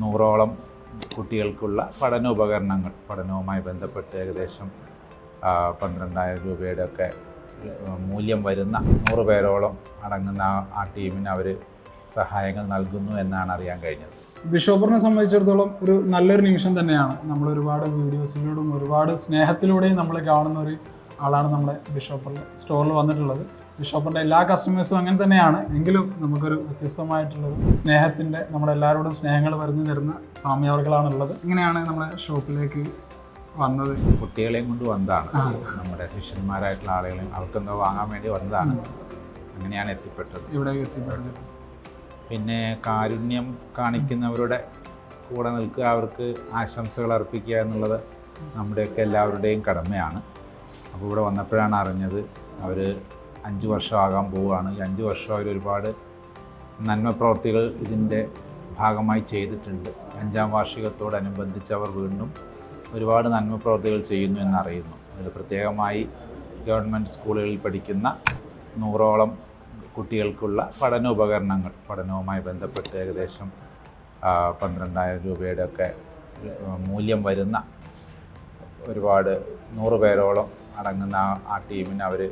നൂറോളം കുട്ടികൾക്കുള്ള പഠനോപകരണങ്ങൾ. പഠനവുമായി ബന്ധപ്പെട്ട് ഏകദേശം പന്ത്രണ്ടായിരം രൂപയുടെ ഒക്കെ മൂല്യം വരുന്ന നൂറ് പേരോളം അടങ്ങുന്ന ആ ടീമിന് അവർ സഹായങ്ങൾ നൽകുന്നു എന്നാണ് അറിയാൻ കഴിഞ്ഞത്. ബിഷോപ്പറിനെ സംബന്ധിച്ചിടത്തോളം ഒരു നല്ലൊരു നിമിഷം തന്നെയാണ്. നമ്മൾ ഒരുപാട് വീഡിയോസിലൂടെയും ഒരുപാട് സ്നേഹത്തിലൂടെയും നമ്മൾ കാണുന്ന ഒരു ആളാണ് നമ്മുടെ ബിഷോപ്പറിൽ സ്റ്റോറിൽ വന്നിട്ടുള്ളത്. ബിഷോപ്പറിന്റെ എല്ലാ കസ്റ്റമേഴ്സും അങ്ങനെ തന്നെയാണ്. എങ്കിലും നമുക്കൊരു വ്യത്യസ്തമായിട്ടുള്ളൊരു സ്നേഹത്തിന്റെ നമ്മുടെ എല്ലാവരോടും സ്നേഹങ്ങൾ പറഞ്ഞു തരുന്ന സ്വാമിയവർകളാണുള്ളത് ഇങ്ങനെയാണ് നമ്മുടെ ഷോപ്പിലേക്ക് വന്നത്. കുട്ടികളെയും കൊണ്ട് വന്നതാണ്. നമ്മുടെ ശിഷ്യന്മാരായിട്ടുള്ള ആളുകളെയും അവർക്കെന്തോ വാങ്ങാൻ വേണ്ടി വന്നതാണ്. അങ്ങനെയാണ് എത്തിപ്പെട്ടത്. ഇവിടെ എത്തിപ്പെട്ടത് പിന്നെ കാരുണ്യം കാണിക്കുന്നവരുടെ കൂടെ നിൽക്കുക അവർക്ക് ആശംസകൾ അർപ്പിക്കുക എന്നുള്ളത് നമ്മുടെയൊക്കെ എല്ലാവരുടെയും കടമയാണ്. അപ്പോൾ ഇവിടെ വന്നപ്പോഴാണ് അറിഞ്ഞത് അവർ അഞ്ച് വർഷമാകാൻ പോവുകയാണ്. ഈ അഞ്ച് വർഷം അവർ ഒരുപാട് നന്മ പ്രവർത്തികൾ ഇതിന്റെ ഭാഗമായി ചെയ്തിട്ടുണ്ട്. അഞ്ചാം വാർഷികത്തോടനുബന്ധിച്ച് അവർ വീണ്ടും ഒരുപാട് നന്മ പ്രവർത്തികൾ ചെയ്യുന്നു എന്നറിയുന്നു. അതിൽ പ്രത്യേകമായി ഗവൺമെന്റ് സ്കൂളുകളിൽ പഠിക്കുന്ന നൂറോളം കുട്ടികൾക്കുള്ള പഠന ഉപകരണങ്ങൾ പഠനവുമായി ബന്ധപ്പെട്ട് ഏകദേശം പന്ത്രണ്ടായിരം രൂപയുടെ ഒക്കെ മൂല്യം വരുന്ന ഒരുപാട് നൂറ് പേരോളം അടങ്ങുന്ന ആ ടീമിന് അവർ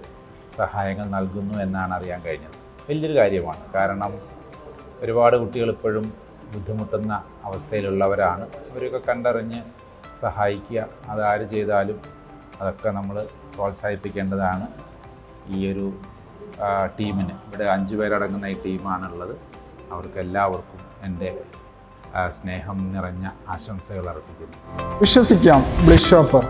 സഹായങ്ങൾ നൽകുന്നു എന്നാണ് അറിയാൻ കഴിഞ്ഞത്. വലിയൊരു കാര്യമാണ്. കാരണം ഒരുപാട് കുട്ടികൾ ഇപ്പോഴും ബുദ്ധിമുട്ടുന്ന അവസ്ഥയിലുള്ളവരാണ്. അവരൊക്കെ കണ്ടറിഞ്ഞ് സഹായിക്കുക. അതാര് ചെയ്താലും അതൊക്കെ നമ്മൾ പ്രോത്സാഹിപ്പിക്കേണ്ടതാണ് ഈ ഒരു ടീമിന്. ഇവിടെ അഞ്ച് പേരടങ്ങുന്ന ഈ ടീമാണുള്ളത്. അവർക്ക് എല്ലാവർക്കും എന്റെ സ്നേഹം നിറഞ്ഞ ആശംസകൾ അർപ്പിക്കുന്നു. വിശ്വസിക്കാം ബ്ലിഷ് ഷോപ്പർ